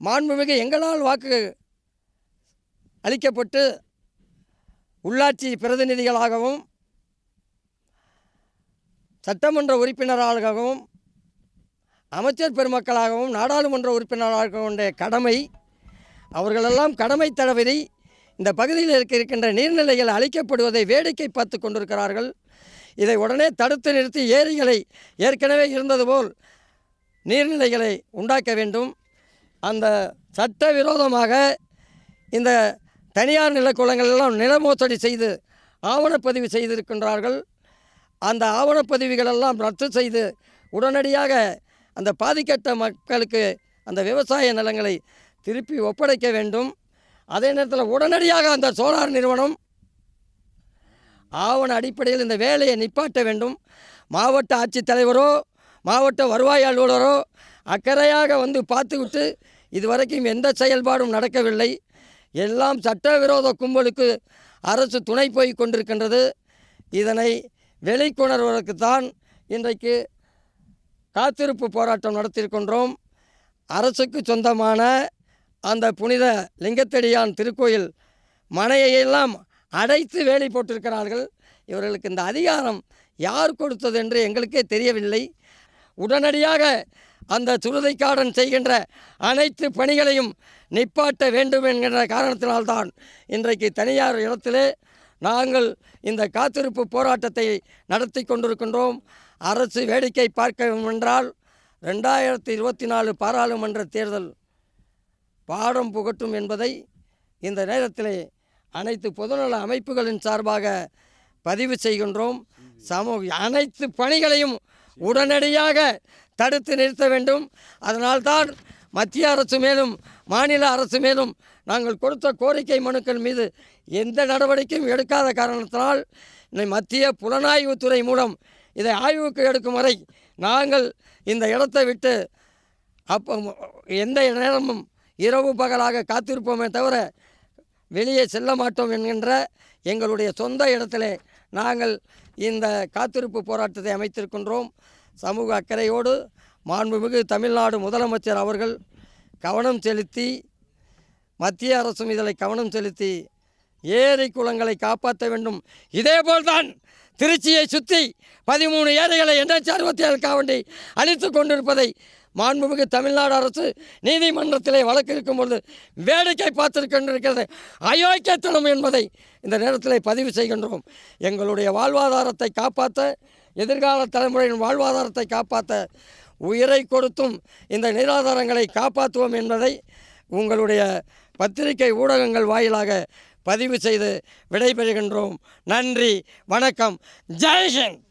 மாண்புமிகு எங்களால் வாக்கு அளிக்கப்பட்டு உள்ளாட்சி பிரதிநிதிகளாகவும் சட்டமன்ற உறுப்பினராகவும் அமைச்சர் பெருமக்களாகவும் நாடாளுமன்ற உறுப்பினராகவும் கடமை அவர்களெல்லாம் கடமை தளபதி இந்த பகுதியில் இருக்க இருக்கின்ற நீர்நிலைகள் அழிக்கப்படுவதை வேடிக்கை பார்த்து கொண்டிருக்கிறார்கள். இதை உடனே தடுத்து நிறுத்தி ஏரிகளை ஏற்கனவே இருந்தது போல் நீர்நிலைகளை உண்டாக்க வேண்டும். அந்த சட்ட விரோதமாக இந்த தனியார் நிலக்குளங்கள் எல்லாம் நிலமோசடி செய்து ஆவணப்பதிவு செய்திருக்கின்றார்கள். அந்த ஆவணப்பதிவுகளெல்லாம் ரத்து செய்து உடனடியாக அந்த பாதிக்கப்பட்ட மக்களுக்கு அந்த விவசாய நிலங்களை திருப்பி ஒப்படைக்க வேண்டும். அதே நேரத்தில் உடனடியாக அந்த சோலார் நிறுவனம் ஆவண அடிப்படையில் இந்த வேலையை நிப்பாட்ட வேண்டும். மாவட்ட ஆட்சித்தலைவரோ மாவட்ட வருவாய் அலுவலரோ அக்கறையாக வந்து பார்த்துவிட்டு இதுவரைக்கும் எந்த செயல்பாடும் நடக்கவில்லை. எல்லாம் சட்டவிரோத கும்பலுக்கு அரசு துணை போய் கொண்டிருக்கின்றது. இதனை வெளிக்கொணர்வதற்குத்தான் இன்றைக்கு காத்திருப்பு போராட்டம் நடத்தியிருக்கின்றோம். அரசுக்கு சொந்தமான அந்த புனித லிங்கத்தடியான் திருக்கோயில் மனையையெல்லாம் அடைத்து வேலி போட்டிருக்கிறார்கள். இவர்களுக்கு இந்த அதிகாரம் யார் கொடுத்தது என்று எங்களுக்கே தெரியவில்லை. உடனடியாக அந்த சுருதைக்காடன் செய்கின்ற அனைத்து பணிகளையும் நிப்பாட்ட வேண்டும் என்கின்ற காரணத்தினால்தான் இன்றைக்கு தனியார் இடத்திலே நாங்கள் இந்த காத்திருப்பு போராட்டத்தை நடத்தி கொண்டிருக்கின்றோம். அரசு வேடிக்கை பார்க்க என்றால் ரெண்டாயிரத்தி இருபத்தி நாலு பாராளுமன்ற தேர்தல் பாடம் புகட்டும் என்பதை இந்த நேரத்திலே அனைத்து பொதுநல அமைப்புகளின் சார்பாக பதிவு செய்கின்றோம். சமூக அனைத்து பணிகளையும் உடனடியாக தடுத்து நிறுத்த வேண்டும். அதனால்தான் மத்திய அரசு மேலும் மாநில அரசு மேலும் நாங்கள் கொடுத்த கோரிக்கை மனுக்கள் மீது எந்த நடவடிக்கையும் எடுக்காத காரணத்தினால் மத்திய புலனாய்வுத்துறை மூலம் இதை ஆய்வுக்கு எடுக்கும் வரை நாங்கள் இந்த இடத்தை விட்டு அப்போ எந்த நேரமும் இரவு பகலாக காத்திருப்போமே தவிர வெளியே செல்ல மாட்டோம் என்கின்ற எங்களுடைய சொந்த இடத்திலே நாங்கள் இந்த காத்திருப்பு போராட்டத்தை அமைத்திருக்கின்றோம். சமூக அக்கறையோடு மாண்புமிகு தமிழ்நாடு முதலமைச்சர் அவர்கள் கவனம் செலுத்தி மத்திய அரசும் இதில் கவனம் செலுத்தி ஏரி குளங்களை காப்பாற்ற வேண்டும். இதேபோல்தான் திருச்சியை சுற்றி பதிமூணு ஏரிகளை எண்ணூற்றி அறுபத்தி ஏழு காவண்டி அழித்து கொண்டிருப்பதை மாண்புமிகு தமிழ்நாடு அரசு நீதிமன்றத்திலே வழக்கு இருக்கும்பொழுது வேடிக்கை பார்த்துருக்கின்றிருக்கிறது. அயோக்கியத்தனம் என்பதை இந்த நேரத்தில் பதிவு செய்கின்றோம். எங்களுடைய வாழ்வாதாரத்தை காப்பாற்ற எதிர்கால தலைமுறையின் வாழ்வாதாரத்தை காப்பாற்ற உயிரை கொடுத்தும் இந்த நீராதாரங்களை காப்பாற்றுவோம் என்பதை உங்களுடைய பத்திரிகை ஊடகங்கள் வாயிலாக பதிவு செய்து விடைபெறுகின்றோம். நன்றி வணக்கம். ஜெய்ஹிந்த்